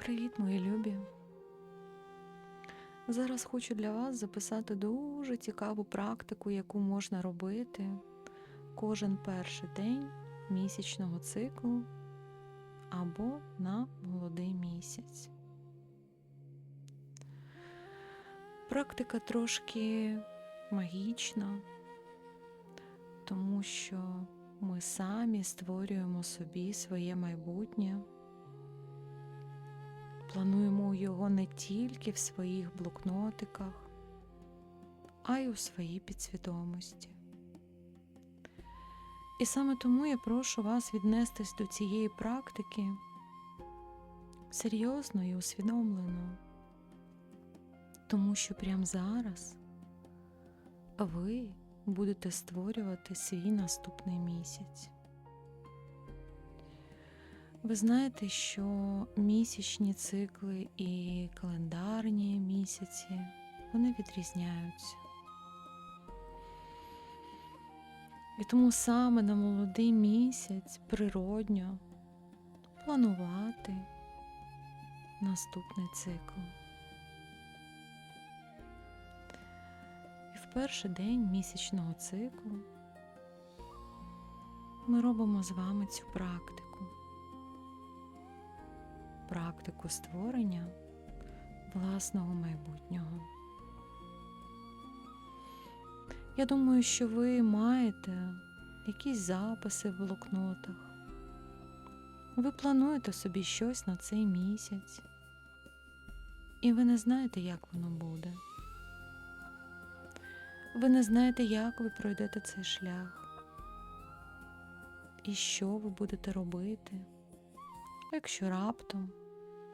Привіт, мої любі! Зараз хочу для вас записати дуже цікаву практику, яку можна робити кожен перший день місячного циклу або на молодий місяць. Практика трошки магічна, тому що ми самі створюємо собі своє майбутнє. Плануємо його не тільки в своїх блокнотиках, а й у своїй підсвідомості. І саме тому я прошу вас віднестись до цієї практики серйозно і усвідомлено, тому що прямо зараз ви будете створювати свій наступний місяць. Ви знаєте, що місячні цикли і календарні місяці вони відрізняються. І тому саме на молодий місяць природньо планувати наступний цикл. І в перший день місячного циклу ми робимо з вами цю практику практику створення власного майбутнього. Я думаю, що ви маєте якісь записи в блокнотах. Ви плануєте собі щось на цей місяць, і ви не знаєте, як воно буде. Ви не знаєте, як ви пройдете цей шлях, і що ви будете робити, якщо раптом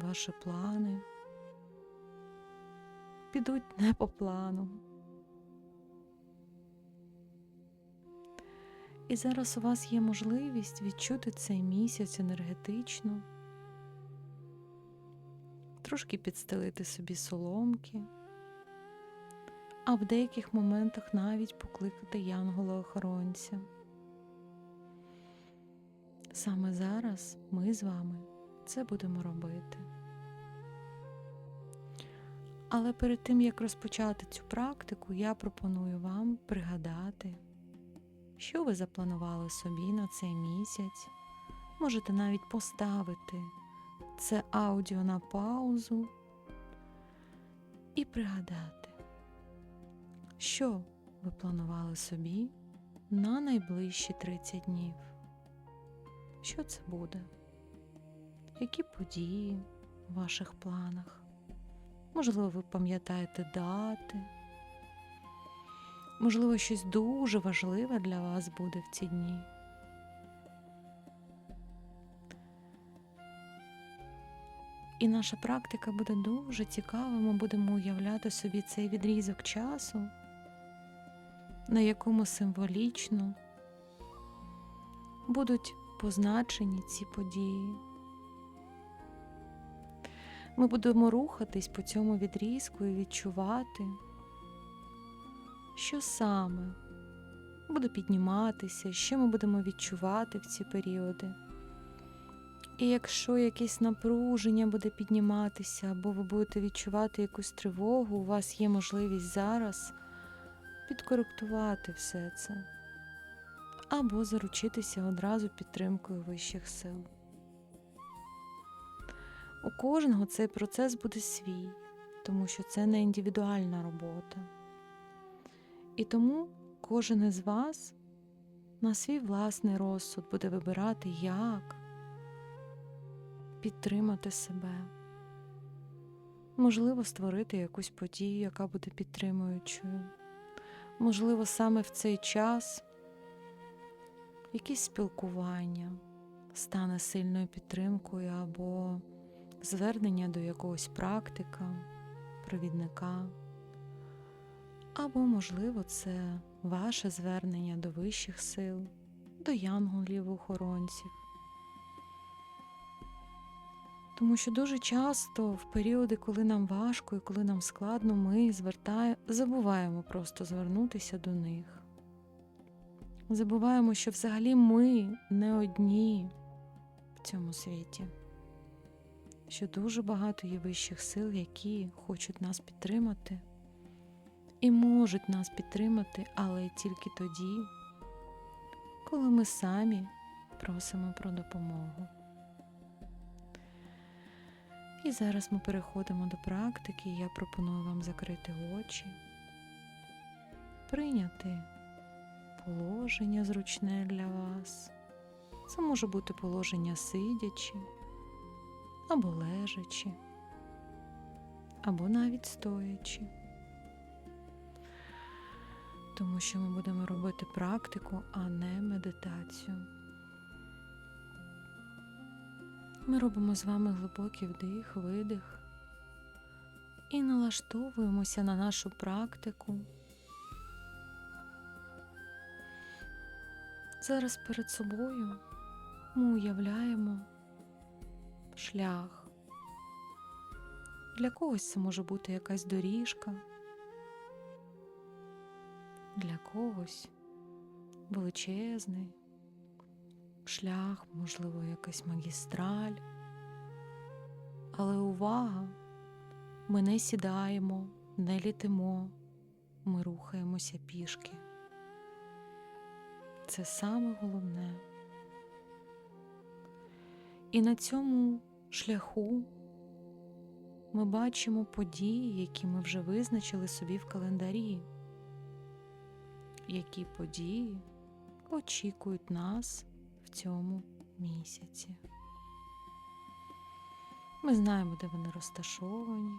ваші плани підуть не по плану. І зараз у вас є можливість відчути цей місяць енергетично, трошки підстелити собі соломки, а в деяких моментах навіть покликати янгола-охоронця. Саме зараз ми з вами це будемо робити. Але перед тим, як розпочати цю практику, я пропоную вам пригадати, що ви запланували собі на цей місяць. Можете навіть поставити це аудіо на паузу і пригадати, що ви планували собі на найближчі 30 днів. Що це буде? Які події в ваших планах? Можливо, ви пам'ятаєте дати, можливо, щось дуже важливе для вас буде в ці дні. І наша практика буде дуже цікава, ми будемо уявляти собі цей відрізок часу, на якому символічно будуть позначені ці події. Ми будемо рухатись по цьому відрізку і відчувати, що саме буде підніматися, що ми будемо відчувати в ці періоди. І якщо якесь напруження буде підніматися, або ви будете відчувати якусь тривогу, у вас є можливість зараз підкоректувати все це, або заручитися одразу підтримкою вищих сил. У кожного цей процес буде свій, тому що це не індивідуальна робота. І тому кожен із вас на свій власний розсуд буде вибирати, як підтримати себе. Можливо, створити якусь подію, яка буде підтримуючою. Можливо, саме в цей час якесь спілкування стане сильною підтримкою або звернення до якогось практика, провідника, або, можливо, це ваше звернення до вищих сил, до янголів-охоронців. Тому що дуже часто в періоди, коли нам важко і коли нам складно, ми звертає, забуваємо просто звернутися до них. Забуваємо, що взагалі ми не одні в цьому світі що дуже багато є вищих сил, які хочуть нас підтримати і можуть нас підтримати, але тільки тоді, коли ми самі просимо про допомогу. І зараз ми переходимо до практики. Я пропоную вам закрити очі, прийняти положення зручне для вас. Це може бути положення сидячи, або лежачи, або навіть стоячи. Тому що ми будемо робити практику, а не медитацію. Ми робимо з вами глибокий вдих, видих і налаштовуємося на нашу практику. Зараз перед собою ми уявляємо шлях. Для когось це може бути якась доріжка, для когось величезний шлях, можливо, якась магістраль. Але увага! Ми не сідаємо, не літимо, ми рухаємося пішки. Це саме головне. І на цьому шляху. Ми бачимо події, які ми вже визначили собі в календарі, які події очікують нас в цьому місяці. Ми знаємо, де вони розташовані,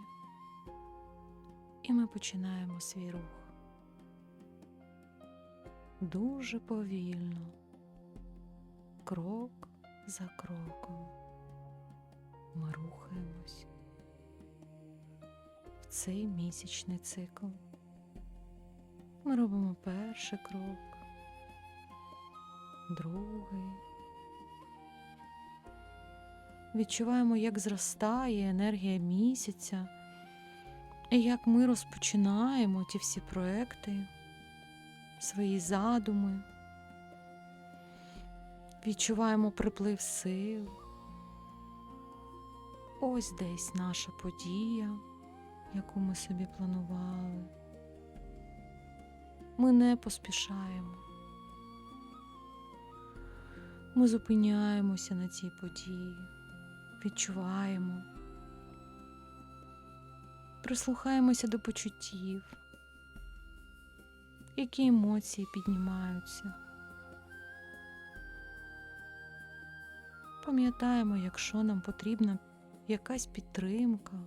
і ми починаємо свій рух. Дуже повільно, крок за кроком. Ми рухаємось в цей місячний цикл. Ми робимо перший крок, другий. Відчуваємо, як зростає енергія місяця, і як ми розпочинаємо ті всі проекти, свої задуми, відчуваємо приплив сил. Ось десь наша подія, яку ми собі планували. Ми не поспішаємо. Ми зупиняємося на цій події, відчуваємо, прислухаємося до почуттів, які емоції піднімаються. Пам'ятаємо, якщо нам потрібна якась підтримка,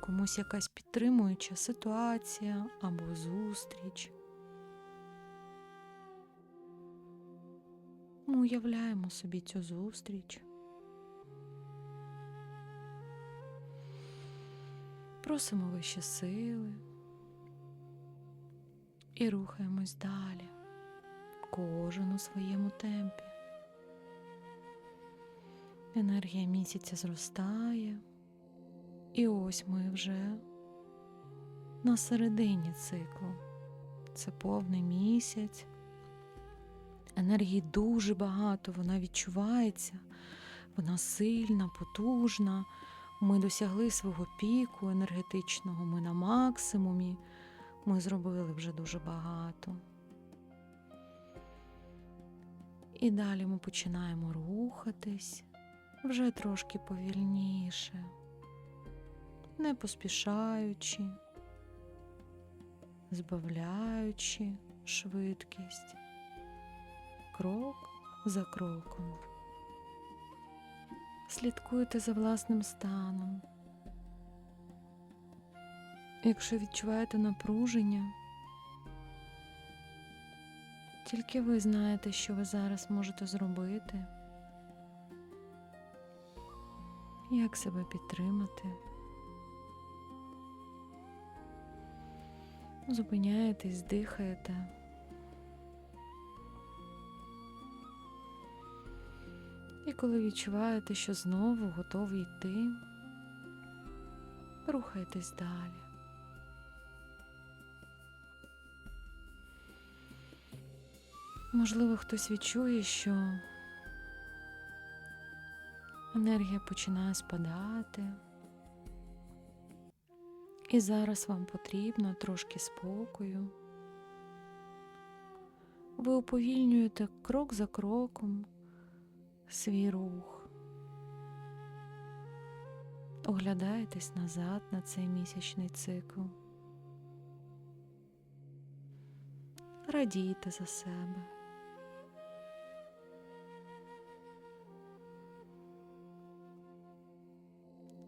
комусь якась підтримуюча ситуація або зустріч. Ми уявляємо собі цю зустріч. Просимо вищі сили і рухаємось далі, кожен у своєму темпі. Енергія місяця зростає, і ось ми вже на середині циклу. Це повний місяць. Енергії дуже багато, вона відчувається, вона сильна, потужна. Ми досягли свого піку енергетичного, ми на максимумі, ми зробили вже дуже багато. І далі ми починаємо рухатись вже трошки повільніше, не поспішаючи, збавляючи швидкість, крок за кроком. Слідкуйте за власним станом. Якщо відчуваєте напруження, тільки ви знаєте, що ви зараз можете зробити, як себе підтримати. Зупиняєтесь, дихаєте. І коли відчуваєте, що знову готові йти, рухайтесь далі. Можливо, хтось відчує, що Енергія починає спадати. І зараз вам потрібно трошки спокою. Ви уповільнюєте крок за кроком свій рух. Оглядаєтесь назад на цей місячний цикл. Радійте за себе.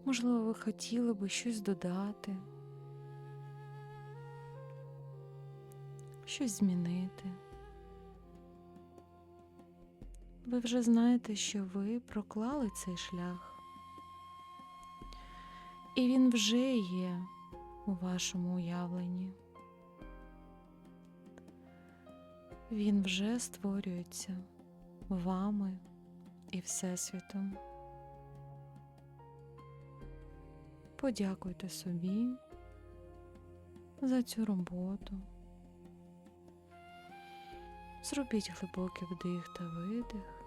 Можливо, ви хотіли би щось додати, щось змінити. Ви вже знаєте, що ви проклали цей шлях, і він вже є у вашому уявленні. Він вже створюється вами і Всесвітом. Подякуйте собі за цю роботу. Зробіть глибокий вдих та видих.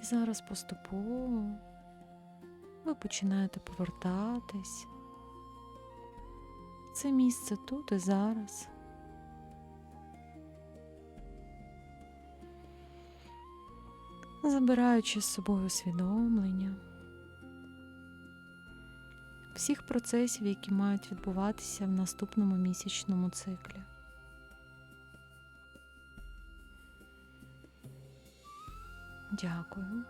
І зараз поступово ви починаєте повертатись. Це місце тут і зараз. Забираючи з собою усвідомлення всіх процесів, які мають відбуватися в наступному місячному циклі. Дякую.